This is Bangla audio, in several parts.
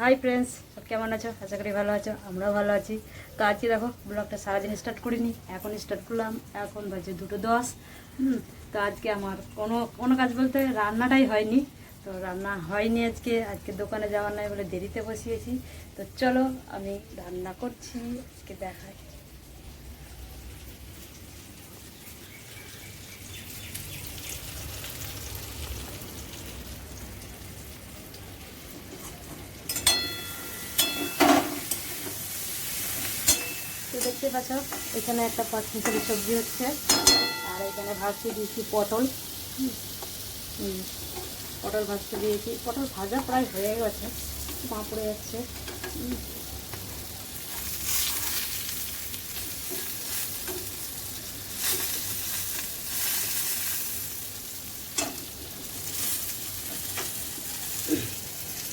হাই ফ্রেন্ডস সব কেমন আছো? আশা করি ভালো আছো, আমরাও ভালো আছি। তো আজকে দেখো ব্লগটা সারাদিন স্টার্ট করিনি, এখন স্টার্ট করলাম, এখন বাজে দুটো দশ। তো আজকে আমার কোনো কোনো কাজ বলতে রান্নাটাই হয়নি। তো রান্না হয়নি আজকে আজকে দোকানে যাওয়ার নাই বলে দেরিতে বসিয়েছি। তো চলো, আমি রান্না করছি, আজকে দেখাই। দেখতে পাচ্ছ, এখানে একটা পাঁচ মিশালি সবজি হচ্ছে। আর এখানে ভাজতে দিয়েছি পটল। পটল ভাজতে দিয়েছি। পটল ভাজা প্রায় হয়ে গেছে মা পড়ে যাচ্ছে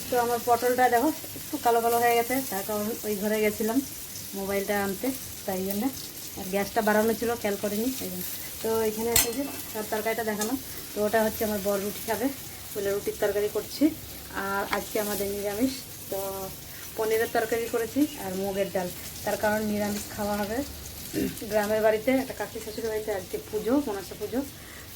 তো আমার পটলটা দেখো, একটু কালো কালো হয়ে গেছে, তার কারণ ওই ঘরে গেছিলাম। মোবাইলটা আনতে, তাই জন্য। আর গ্যাসটা বাড়ানো ছিল, খেয়াল করিনি এই জন্য। তো এখানে আছে যে তার তরকারিটা দেখানো তো ওটা হচ্ছে আমার বড় রুটি খাবে বলে রুটির তরকারি করছি। আর আজকে আমাদের নিরামিষ, তো পনিরের তরকারি করেছি আর মুগের ডাল। তার কারণ নিরামিষ খাওয়া হবে। গ্রামের বাড়িতে একটা কাকি শাশুড়ি বাড়িতে আজকে পুজো, মনসা পুজো।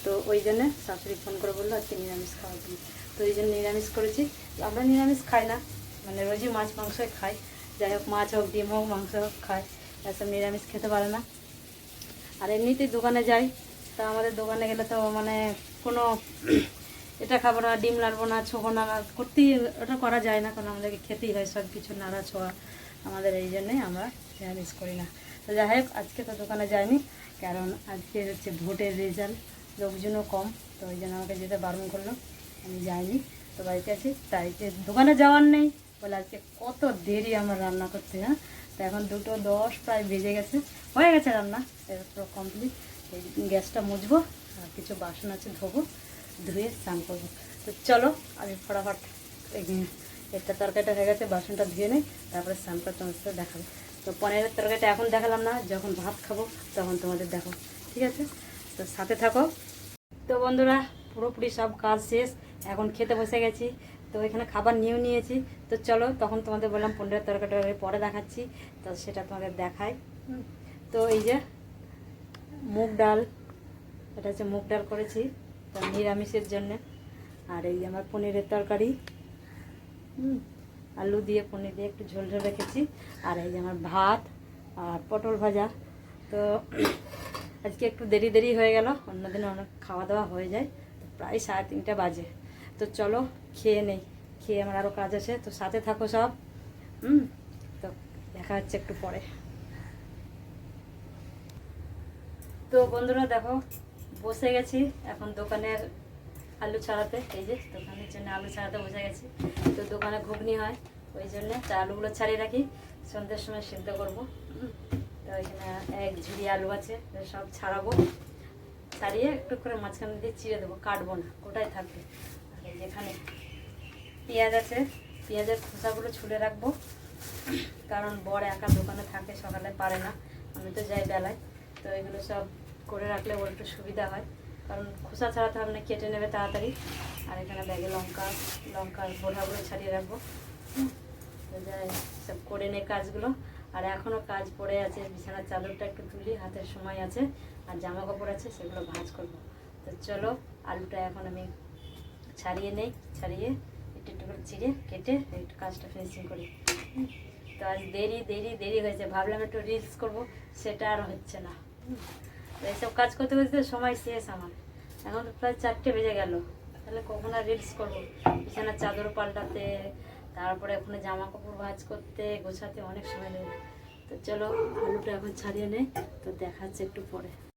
তো ওই জন্যে শাশুড়ি ফোন করে বলল, আজকে নিরামিষ খাওয়ার জন্য তো এই জন্য নিরামিষ করেছি। আমরা নিরামিষ খাই না মানে রোজই মাছ, মাংসই খাই। যাই হোক, মাছ হোক, ডিম হোক, মাংস হোক খায় এসব নিরামিষ খেতে পারে না। আর এমনিতেই দোকানে যাই, তা আমাদের দোকানে গেলে তো মানে কোনো এটা খাব না, ডিম নাড়বো না, ছোবো না না করতেই ওটা করা যায় না, কারণ আমাদেরকে খেতেই হয় সব কিছু নাড়া ছোঁয়া আমাদের এই জন্যই আমরা নিরামিষ করি না। তো যাই হোক, আজকে তো দোকানে যাইনি, কারণ আজকে হচ্ছে ভোটের রেজাল্ট লোকজনও কম, তো ওই জন্য আমাকে যেতে বারণ করল। আমি যাইনি, তো বাড়িতে আছি, তাই দোকানে যাওয়ার নেই। বলে আজকে কত দেরি আমার রান্না করতে হ্যাঁ? তো এখন দুটো দশ প্রায় বেজে গেছে। হয়ে গেছে রান্না। এরপর কমপ্লিট এই গ্যাসটা মুছবো, আর কিছু বাসন আছে ধোবো, ধুয়ে স্নান করব। তো চলো, আমি ফটাফট একটা তরকারিটা হয়ে গেছে, বাসনটা ধুয়ে নেই, তারপরে স্নান করে তোমার সাথে দেখাবো। তো পনিরের তরকারিটা এখন দেখালাম না, যখন ভাত খাব তখন তোমাদের দেখো ঠিক আছে? তো সাথে থাকো। তো বন্ধুরা, পুরোপুরি সব কাজ শেষ, এখন খেতে বসে গেছি। তো এখানে খাবার নিয়েও নিয়েছি। তো চলো, তখন তোমাদের বললাম পনেরো তরকারিটা পরে দেখাচ্ছি। তো সেটা তোমাদের দেখাই। তো এই যে মুগ ডাল, এটা হচ্ছে মুগ ডাল করেছি, তো নিরামিষের জন্যে। আর এই আমার পনিরের তরকারি আলু দিয়ে পনির দিয়ে একটু ঝোল ঝোল রেখেছি। আর এই যে আমার ভাত আর পটল ভাজা। তো আজকে একটু দেরি দেরি হয়ে গেল, অন্যদিন অনেক খাওয়া দাওয়া হয়ে যায় প্রায় সাড়ে তিনটা বাজে। তো চলো, খেয়ে নেই। খেয়ে আমার আরও কাজ আছে, তো সাথে থাকো সব। হুম? তো দেখা হচ্ছে একটু পরে। তো বন্ধুরা দেখো, বসে গেছি এখন দোকানের আলু ছাড়াতে। এই যে, দোকানের জন্য আলু ছাড়াতে বসে গেছি। তো দোকানে ঘুগনি হয়, ওই জন্যে তা আলুগুলো ছাড়িয়ে রাখি। সন্ধ্যের সময় সিদ্ধ করব। তো এখানে এক ঝুড়ি আলু আছে সব ছাড়াবো। ছাড়িয়ে একটু করে মাঝখানে দিয়ে চিড়ে দেবো, কাটবো না, ওটাই থাকবে। যেখানে পেঁয়াজ আছে, পেঁয়াজের খোসাগুলো ছুলে রাখব। কারণ বড় একা দোকানে থাকে, সকালে পারে না। আমি তো যাই বেলায়। তো এগুলো সব করে রাখলে ওর একটু সুবিধা হয়। কারণ খোসা ছাড়াতে হবে না কেটে নেবে তাড়াতাড়ি। আর এখানে ব্যাগে লঙ্কা, লঙ্কার বোঝাগুলো ছাড়িয়ে রাখব। সব করে নে কাজগুলো। আর এখনও কাজ পড়ে আছে, বিছানার চাদরটা একটু তুলি, হাতের সময় আছে। আর জামা কাপড় আছে, সেগুলো ভাঁজ করব। তো চলো, আলুটা এখন আমি ছাড়িয়ে নেই, ছাড়িয়ে একটু একটু করে চিড়ে কেটে একটু কাজটা ফিনিশিং করি। তো আজ দেরি দেরি দেরি হয়েছে। ভাবলাম একটু রিলস করব, সেটা আর হচ্ছে না। এইসব কাজ করতে করতে সময় শেষ আমার। এখন তো প্রায় চারটে বেজে গেল। তাহলে কখন আর রিলস করব? বিছানার চাদর পাল্টাতে, তারপরে ওখানে জামা কাপড় ভাজ করতে, গোছাতে অনেক সময় লেগে তো চলো, আলুটা এখন ছাড়িয়ে নেই। তো দেখাচ্ছে একটু পরে।